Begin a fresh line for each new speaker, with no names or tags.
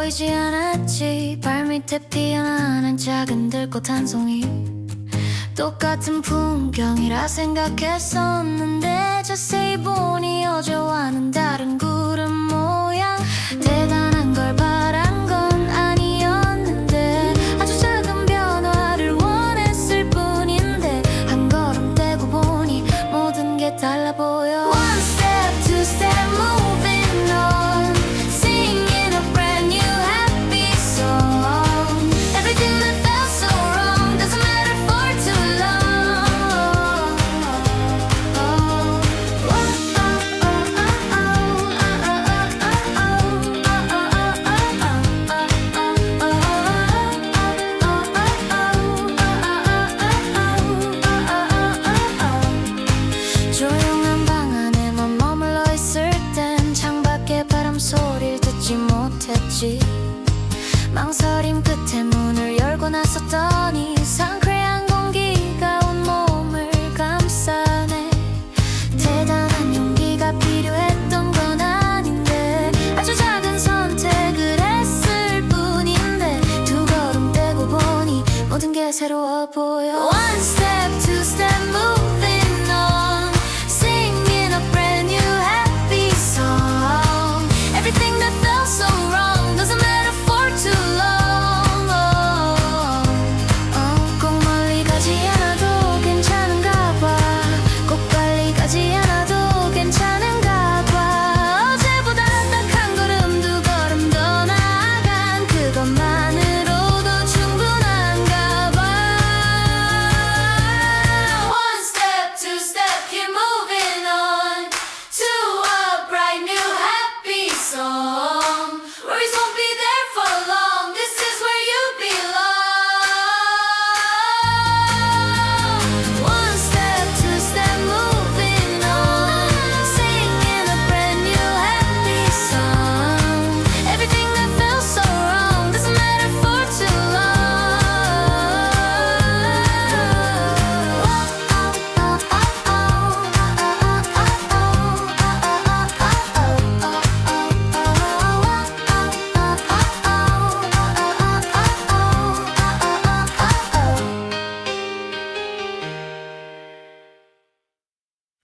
보이지 않았지. 발밑에 피어나는 작은 들꽃 한 송이. 똑같은 풍경이라 생각했었는데 자세히 보니 어제와 망설임 끝에 문을 열고 나섰더니 상쾌한 공기가 온 몸을 감싸네. 대단한 용기가 필요했던 건 아닌데 아주 작은 선택을 했을 뿐인데 두 걸음 떼고 보니 모든 게 새로워 보여. One step, two step, move